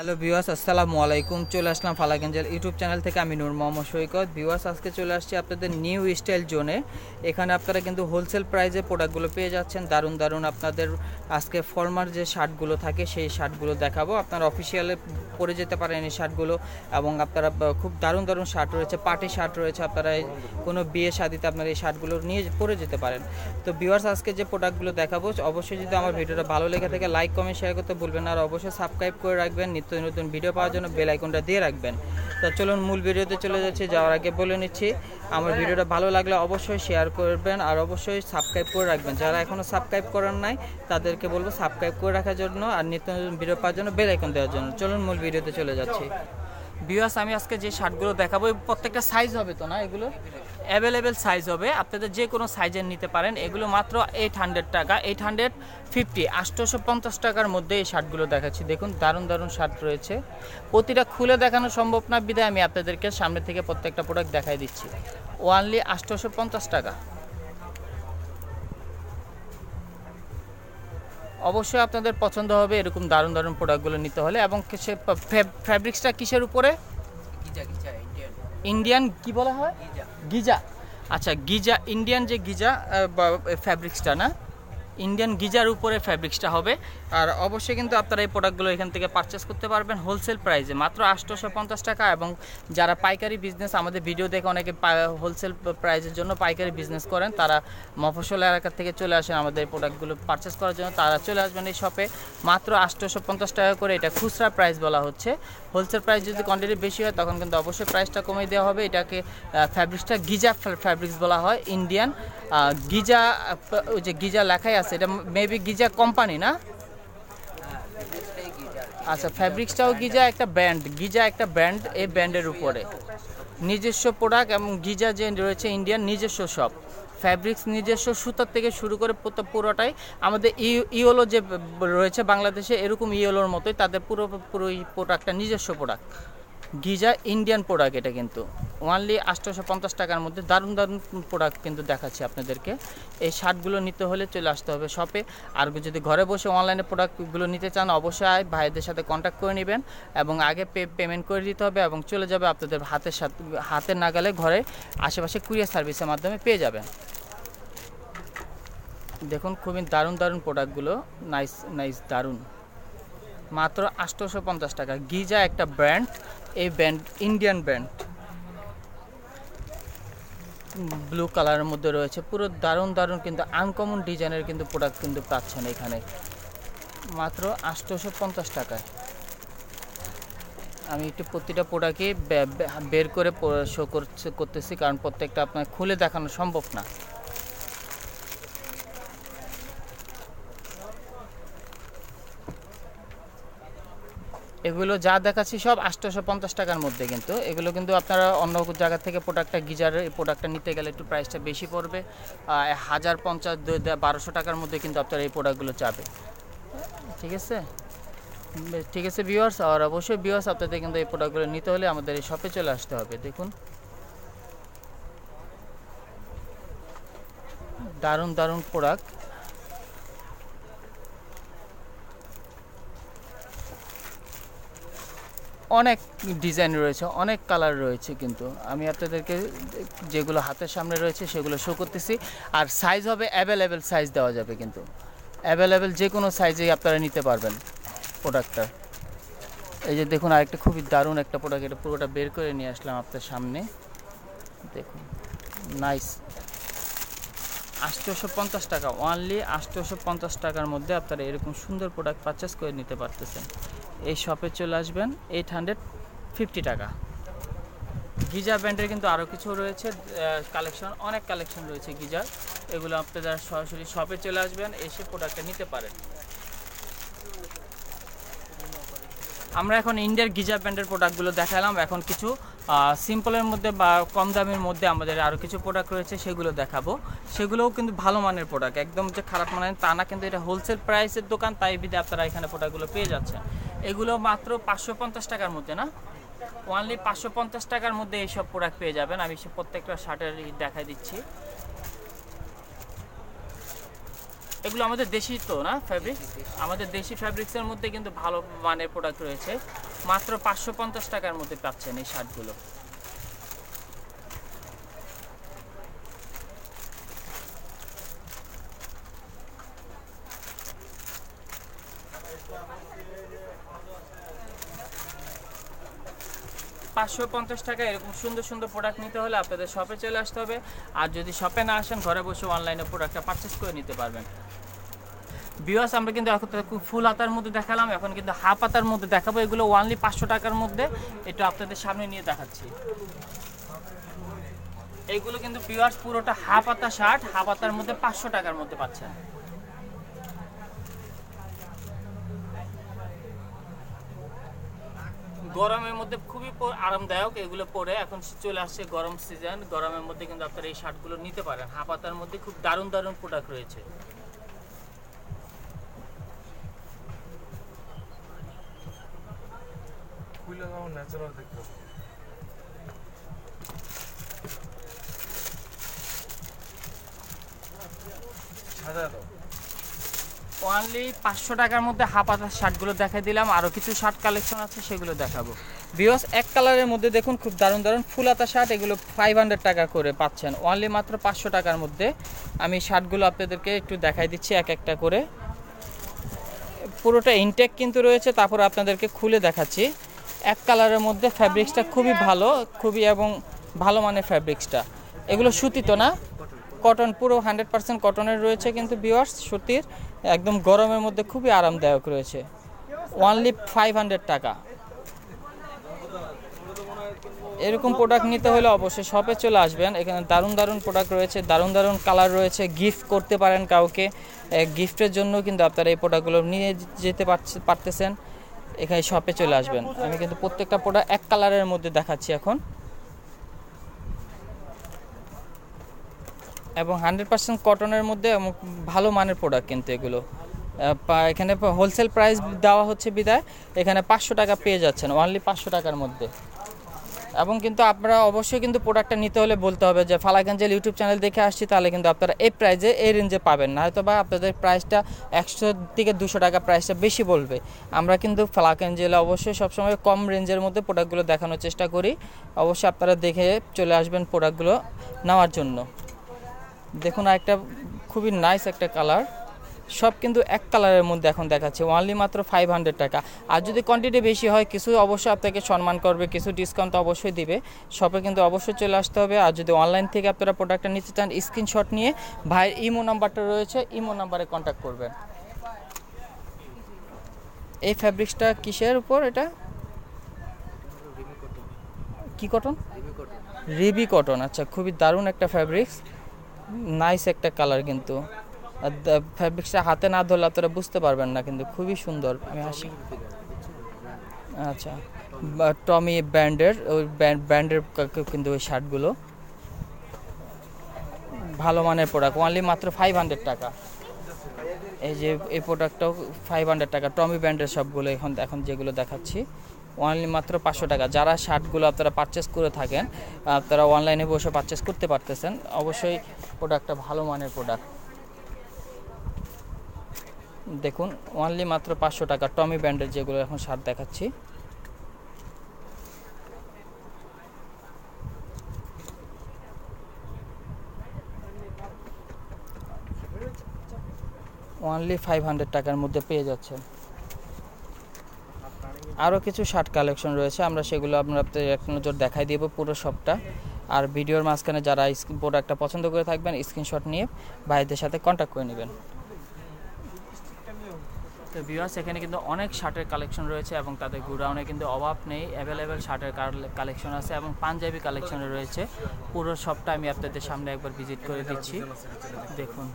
Hello viewers, আসসালামু আলাইকুম। চলে আসলাম ফালাগঞ্জের ইউটিউব চ্যানেল থেকে আমি নূর মোহাম্মদ সৈকত। ভিউয়ার্স, আজকে চলে আসছি আপনাদের নিউ স্টাইল জোনে। এখানে আপনারা কিন্তু হোলসেল প্রাইসে প্রোডাক্টগুলো পেয়ে যাচ্ছেন। দারুণ দারুণ আপনাদের আজকে ফর্মার যে শার্টগুলো থাকে, সেই শার্টগুলো দেখাবো। আপনারা অফিসিয়ালে পরে যেতে পারেন এই শার্টগুলো এবং আপনারা খুব দারুণ দারুণ শার্ট রয়েছে পার্টি শার্ট রয়েছে। আপনারা কোনো বিয়ে শাদিতে আপনারা এই শার্টগুলো নিয়ে পরে যেতে পারেন। তো ভিউয়ার্স, আজকে যে প্রোডাক্টগুলো দেখাবো, অবশ্যই যদি আমার ভিডিওটা ভালো লেগে থাকে লাইক কমেন্ট শেয়ার করতে ভুলবেন আর অবশ্যই সাবস্ক্রাইব করে রাখবেন। নিত্য নতুন ভিডিও পাওয়ার জন্য বেল আইকনটা দিয়ে রাখবেন। তো চলুন মূল ভিডিওতে চলে যাচ্ছি, যাওয়ার আগে বলে নিচ্ছি, আমার ভিডিওটা ভালো লাগলে অবশ্যই শেয়ার করবেন আর অবশ্যই সাবস্ক্রাইব করে রাখবেন। যারা এখনও সাবস্ক্রাইব করেন নাই, তাদেরকে বলব সাবস্ক্রাইব করে রাখার জন্য আর নিত্য নতুন ভিডিও পাওয়ার জন্য বেল আইকন দেওয়ার জন্য। চলুন মূল ভিডিওতে চলে যাচ্ছি। বিয়াস আমি আজকে যে শার্টগুলো দেখাবো প্রত্যেকটা সাইজ হবে তো না এগুলো? অ্যাভেলেবেল সাইজ হবে। আপনাদের যে কোনো সাইজের নিতে পারেন। এগুলো মাত্র এইট হান্ড্রেড টাকা এইট হান্ড্রেড ফিফটি আটশোশো পঞ্চাশ টাকার মধ্যে এই শার্টগুলো দেখাচ্ছি। দেখুন, দারুণ দারুণ শার্ট রয়েছে। প্রতিটা খুলে দেখানো সম্ভব না। বিধায় আমি আপনাদেরকে সামনে থেকে প্রত্যেকটা প্রোডাক্ট দেখাই দিচ্ছি। ওয়ানলি আটশোশো পঞ্চাশ টাকা। অবশ্যই আপনাদের পছন্দ হবে এরকম দারুণ দারুণ প্রোডাক্টগুলো নিতে হলে। এবং সে ফ্যাব্রিক্সটা কিসের উপরে? ইন্ডিয়ান কি বলা হয়? গিজা। আচ্ছা গিজা ইন্ডিয়ান যে গিজা ফ্যাব্রিক্সটা না? ইন্ডিয়ান গিজার উপরে ফ্যাব্রিক্সটা হবে। আর অবশ্যই কিন্তু আপনারা এই প্রোডাক্টগুলো এখান থেকে পারচেস করতে পারবেন হোলসেল প্রাইসে মাত্র আটশোশো পঞ্চাশ টাকা এবং যারা পাইকারি বিজনেস আমাদের ভিডিও দেখে অনেকে হোলসেল প্রাইসের জন্য পাইকারি বিজনেস করেন, তারা মফসল এলাকা থেকে চলে আসেন আমাদের এই প্রোডাক্টগুলো পারচেস করার জন্য। তারা চলে আসবেন এই শপে মাত্র আটশোশো পঞ্চাশ টাকা করে এটা খুচরা প্রাইস বলা হচ্ছে। হোলসেল প্রাইস যদি কোয়ান্টিটি বেশি হয়, তখন কিন্তু অবশ্যই প্রাইসটা কমিয়ে দেওয়া হবে। এটাকে ফ্যাব্রিক্সটা গিজা ফ্যাব্রিক্স বলা হয় ইন্ডিয়ান গিজা ওই যে গিজা লেখাই আছে, এটা মেবি গিজা কোম্পানি না? আচ্ছা ফ্যাব্রিক্সটাও গিজা একটা ব্র্যান্ড গিজা একটা ব্র্যান্ড এই ব্র্যান্ডের উপরে। নিজস্ব প্রোডাক্ট এবং গিজা যে রয়েছে ইন্ডিয়ান নিজস্ব সব ফ্যাব্রিক্স নিজস্ব সুতার থেকে শুরু করে পুরো- পুরোটাই আমাদের ইওলো যে রয়েছে বাংলাদেশে, এরকম ইওলোর মতোই তাদের পুরো পুরো প্রোডাক্টটা নিজস্ব প্রোডাক্ট গিজা ইন্ডিয়ান প্রোডাক্ট এটা কিন্তু। ওয়ানলি আটশোশো পঞ্চাশ টাকার মধ্যে দারুণ দারুণ প্রোডাক্ট কিন্তু দেখাচ্ছি আপনাদেরকে। এই শার্টগুলো নিতে হলে চলে আসতে হবে শপে আর যদি ঘরে বসে অনলাইনে প্রোডাক্টগুলো নিতে চান, অবশ্যই ভাইদের সাথে কন্ট্যাক্ট করে নেবেন এবং আগে পে পেমেন্ট করে দিতে হবে এবং চলে যাবে আপনাদের হাতের সাথে, হাতের নাগালে ঘরে আশেপাশে কুরিয়ার সার্ভিসের মাধ্যমে পেয়ে যাবেন। দেখুন খুবই দারুণ দারুণ প্রোডাক্টগুলো নাইস নাইস দারুণ। মাত্র আটশোশো পঞ্চাশ টাকা। গিজা একটা ব্র্যান্ড এই ব্যান্ড ইন্ডিয়ান ব্যান্ড ব্লু কালারের মধ্যে রয়েছে। পুরো দারুণ দারুণ কিন্তু আনকমন ডিজাইনের কিন্তু প্রোডাক্ট কিন্তু পাচ্ছেন এখানে। মাত্র আটশোশো পঞ্চাশ টাকায়। আমি একটু প্রতিটা প্রোডাক্টই বের করে শো করতেছি, কারণ প্রত্যেকটা আপনার খুলে দেখানো সম্ভব না। এগুলো যা দেখাচ্ছি সব আটশোশো পঞ্চাশ টাকার মধ্যে কিন্তু। এগুলো কিন্তু আপনারা অন্য জায়গা থেকে প্রোডাক্টটা গিজার এই প্রোডাক্টটা নিতে গেলে একটু প্রাইসটা বেশি পড়বে। হাজার পঞ্চাশ বারোশো টাকার মধ্যে কিন্তু আপনারা এই প্রোডাক্টগুলো চাবে। ঠিক আছে? ঠিক আছে ভিউয়ার্স আর অবশ্যই ভিউয়ার্স আপনাদের কিন্তু এই প্রোডাক্টগুলো নিতে হলে আমাদের এই শপে চলে আসতে হবে। দেখুন। দারুণ দারুণ প্রোডাক্ট অনেক ডিজাইন রয়েছে, অনেক কালার রয়েছে কিন্তু। আমি আপনাদেরকে যেগুলো হাতের সামনে রয়েছে সেগুলো শো করতেছি। আর সাইজ হবে অ্যাভেলেবেল সাইজ দেওয়া যাবে কিন্তু। অ্যাভেলেবেল যে কোনো সাইজেই আপনারা নিতে পারবেন প্রোডাক্টটা এই যে দেখুন, আরেকটা খুবই দারুণ একটা প্রোডাক্ট এটা পুরোটা বের করে নিয়ে আসলাম আপনার সামনে। দেখুন নাইস আটশোশো পঞ্চাশ টাকা অনলি আটশোশো পঞ্চাশ টাকার মধ্যে আপনারা এরকম সুন্দর প্রোডাক্ট পারচেস করে নিতে পারতেছেন। এই শপে চলে আসবেন এইট হান্ড্রেড ফিফটি টাকা। গিজার ব্র্যান্ডের কিন্তু আরও কিছু রয়েছে কালেকশন অনেক কালেকশন রয়েছে গিজার। এগুলো আপনারা সরাসরি শপে চলে আসবেন, এসে প্রোডাক্টটা নিতে পারেন। আমরা এখন ইন্ডিয়ার গিজার ব্র্যান্ডের প্রোডাক্টগুলো দেখালাম। এখন কিছু সিম্পলের মধ্যে বা কম দামের মধ্যে আমাদের আরও কিছু প্রোডাক্ট রয়েছে, সেগুলো দেখাবো। সেগুলোও কিন্তু ভালো মানের প্রোডাক্ট একদম যে খারাপ মানের তা না, কিন্তু এটা হোলসেল প্রাইসের দোকান, তাই বিধে আপনারা এখানে প্রোডাক্টগুলো পেয়ে যাচ্ছেন। এগুলো মাত্র পাঁচশো পঞ্চাশ টাকার মধ্যে না? ওনলি পাঁচশো পঞ্চাশ টাকার মধ্যে এইসব প্রোডাক্ট পেয়ে যাবেন। আমি সে প্রত্যেকটা শার্টের দেখাই দিচ্ছি। এগুলো আমাদের দেশি তো না ফ্যাব্রিক আমাদের দেশি ফ্যাব্রিক্সের মধ্যে কিন্তু ভালো মানের প্রোডাক্ট রয়েছে। মাত্র পাঁচশো পঞ্চাশ টাকার মধ্যে পাচ্ছেন এই শার্টগুলো। পাঁচশো পঞ্চাশ টাকা, এরকম সুন্দর সুন্দর প্রোডাক্ট নিতে হলে আপনাদের শপে চলে আসতে হবে। আর যদি শপে না আসেন, ঘরে বসে অনলাইনে প্রোডাক্টটা পারচেস করে নিতে পারবেন। বিওয়াস আমরা কিন্তু এখন ফুল হাতার মধ্যে দেখালাম। এখন কিন্তু হাফ হাতার মধ্যে দেখাবো। এগুলো ওনলি পাঁচশো টাকার মধ্যে। এটা আপনাদের সামনে নিয়ে দেখাচ্ছি। এগুলো কিন্তু বিওয়ার্স পুরোটা হাফ হাতা শার্ট হাফ হাতার মধ্যে পাঁচশো টাকার মধ্যে পাচ্ছেন। গরমের মধ্যে খুবই আরামদায়ক, এগুলো পরে এখন চলে আসছে গরম সিজন গরমের মধ্যে কিন্তু আপনারা এই শার্টগুলো নিতে পারেন। হাফাতার মধ্যে খুব দারুণ দারুণ প্রোডাক্ট রয়েছে। সাদা অনলি পাঁচশো টাকার মধ্যে হাফ হাফাতার শার্টগুলো দেখাই দিলাম। আরও কিছু শার্ট কালেকশন আছে, সেগুলো দেখাবো। বিয়স এক কালারের মধ্যে দেখুন, খুব দারুণ দারুণ ফুল হাতা শার্ট, এগুলো ফাইভ হান্ড্রেড টাকা করে পাচ্ছেন। অনলি মাত্র পাঁচশো টাকার মধ্যে আমি শার্টগুলো আপনাদেরকে একটু দেখাই দিচ্ছি, এক একটা করে। পুরোটা ইনটেক কিন্তু রয়েছে, তারপর আপনাদেরকে খুলে দেখাচ্ছি। এক কালারের মধ্যে ফ্যাব্রিক্সটা খুবই ভালো, খুবই এবং ভালো মানের ফ্যাব্রিক্সটা এগুলো সুতি তো না কটন পুরো হান্ড্রেড পার্সেন্ট কটনের রয়েছে কিন্তু বিওয়ার্স সুতির। একদম গরমের মধ্যে খুবই আরামদায়ক রয়েছে। ওয়ানলি ফাইভ হান্ড্রেড টাকা। এরকম প্রোডাক্ট নিতে হলে অবশ্যই শপে চলে আসবেন। এখানে দারুণ দারুণ প্রোডাক্ট রয়েছে, দারুণ দারুণ কালার রয়েছে। গিফট করতে পারেন কাউকে। গিফটের জন্য কিন্তু আপনারা এই প্রোডাক্টগুলো নিয়ে যেতে পারতেছেন। এখানে শপে চলে আসবেন। আমি কিন্তু প্রত্যেকটা প্রোডাক্ট এক কালারের মধ্যে দেখাচ্ছি এখন। এবং হান্ড্রেড পার্সেন্ট কটনের মধ্যে ভালো মানের প্রোডাক্ট কিন্তু এগুলো। এখানে হোলসেল প্রাইস দেওয়া হচ্ছে বিদায়। এখানে পাঁচশো টাকা পেয়ে যাচ্ছেন অনলি পাঁচশো টাকার মধ্যে। এবং কিন্তু আপনারা অবশ্যই কিন্তু প্রোডাক্টটা নিতে হলে বলতে হবে যে ফালাকাঞ্জেল ইউটিউব চ্যানেল দেখে আসছি, তাহলে কিন্তু আপনারা এই প্রাইজে এই রেঞ্জে পাবেন। না হয়তো বা আপনাদের প্রাইসটা একশো থেকে দুশো টাকা প্রাইসটা বেশি বলবে। আমরা কিন্তু ফালাকাঞ্জেলে অবশ্যই সবসময় কম রেঞ্জের মধ্যে প্রোডাক্টগুলো দেখানোর চেষ্টা করি। অবশ্যই আপনারা দেখে চলে আসবেন প্রোডাক্টগুলো নেওয়ার জন্য। দেখুন একটা খুবই নাইস একটা কালার সব কিন্তু এক কালারের মধ্যে এখন দেখাচ্ছে। অনলি মাত্র ফাইভ হান্ড্রেড টাকা। আর যদি কোয়ান্টিটি বেশি হয় কিছু অবশ্যই আপনাকে সম্মান করবে কিছু ডিসকাউন্ট অবশ্যই দিবে। শপে কিন্তু অবশ্যই চলে আসতে হবে। আর যদি অনলাইন থেকে আপনারা প্রোডাক্টটা নিতে চান স্ক্রিনশট নিয়ে ভাইয়ের ইমো নাম্বারটা রয়েছে ইমো নাম্বারে কন্ট্যাক্ট করবেন। এই ফ্যাব্রিক্সটা কিসের উপর এটা? কি কটন রিবি কটন আচ্ছা খুবই দারুণ একটা ফ্যাব্রিক্স নাইস একটা কালার কিন্তু। ফ্যাব্রিক্সটা হাতে না ধরলে আপনারা বুঝতে পারবেন না কিন্তু খুবই সুন্দর, আমি আসি আচ্ছা টমি ব্র্যান্ডের ওই ব্র্যান্ডের কিন্তু ওই শার্টগুলো ভালো মানের প্রোডাক্ট অনলি মাত্র ফাইভ হান্ড্রেড টাকা। এই যে, এই প্রোডাক্টটাও ফাইভ হান্ড্রেড টাকা। টমি ব্র্যান্ডের সবগুলো এখন এখন যেগুলো দেখাচ্ছি। অনলি মাত্র পাঁচশো টাকা। যারা শার্টগুলো আপনারা পারচেস করে থাকেন আপনারা অনলাইনে বসে পারচেস করতে পারতেছেন। অবশ্যই প্রোডাক্টটা ভালো মানের প্রোডাক্ট দেখুন অনলি মাত্র পাঁচশো টাকা। টমি ব্র্যান্ডের যেগুলো এখন শার্ট দেখাচ্ছি। অনলি ফাইভ হান্ড্রেড টাকার মধ্যে পেয়ে যাচ্ছেন। আরও কিছু শার্ট কালেকশন রয়েছে, আমরা সেগুলো আপনার এক নজর দেখাই দিব পুরো সবটা আর ভিডিওর মাঝখানে যারা প্রোডাক্টটা পছন্দ করে থাকবেন স্ক্রিনশট নিয়ে ভাইদের সাথে কন্ট্যাক্ট করে নেবেন। তো ভিউয়ার্স এখানে কিন্তু অনেক শার্টের কালেকশন রয়েছে এবং তাদের গুডাউনে কিন্তু অভাব নেই। অ্যাভেলেবেল শার্টের কালেকশন আছে এবং পাঞ্জাবি কালেকশন রয়েছে। পুরো সবটা আমি আপনাদের সামনে একবার ভিজিট করে দিচ্ছি। দেখুন।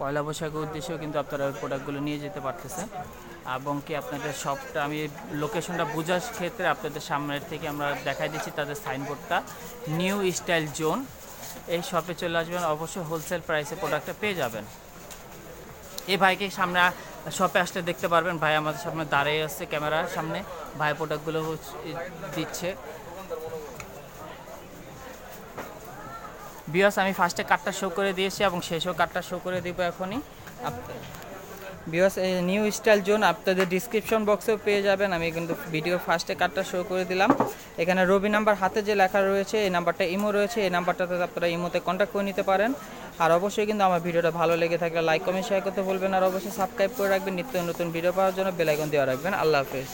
পয়লা বৈশাখের উদ্দেশ্যেও কিন্তু আপনারা ওই প্রোডাক্টগুলো নিয়ে যেতে পারতেছেন। এবং কি আপনাদের সবটা, আমি লোকেশনটা বোঝার ক্ষেত্রে আপনাদের সামনের থেকে আমরা দেখাই দিচ্ছি তাদের সাইনবোর্ডটা নিউ স্টাইল জোন এই শপে চলে আসবেন, অবশ্যই হোলসেল প্রাইসে প্রোডাক্টটা পেয়ে যাবেন। এই ভাইকে সামনে শপে আসলে দেখতে পারবেন, ভাই আমাদের সামনে দাঁড়িয়ে আসছে ক্যামেরার সামনে, ভাই প্রোডাক্টগুলো দিচ্ছে। বিয়াস আমি ফার্স্টে কার্ডটা শো করে দিয়েছি এবং শেষেও কার্ডটা শো করে দিব এখনই। আপ- বিকজ নিউ স্টাইল জোন আপনাদের ডিসক্রিপশন বক্সেও পেয়ে যাবেন। আমি কিন্তু ভিডিও ফার্স্টে কার্ডটা শো করে দিলাম। এখানে রবি নাম্বার হাতে যে লেখা রয়েছে, এই নাম্বারটা ইমো রয়েছে, এই নাম্বারটাতে আপনারা ইমোতে কন্ট্যাক্ট করে নিতে পারেন। আর অবশ্যই কিন্তু আমার ভিডিওটা ভালো লেগে থাকলে লাইক কমেন্ট শেয়ার করতে বলবেন আর অবশ্যই সাবস্ক্রাইব করে রাখবেন। নিত্য নতুন ভিডিও পাওয়ার জন্য বেলাইকন দেওয়া রাখবেন। আল্লাহ হাফেজ।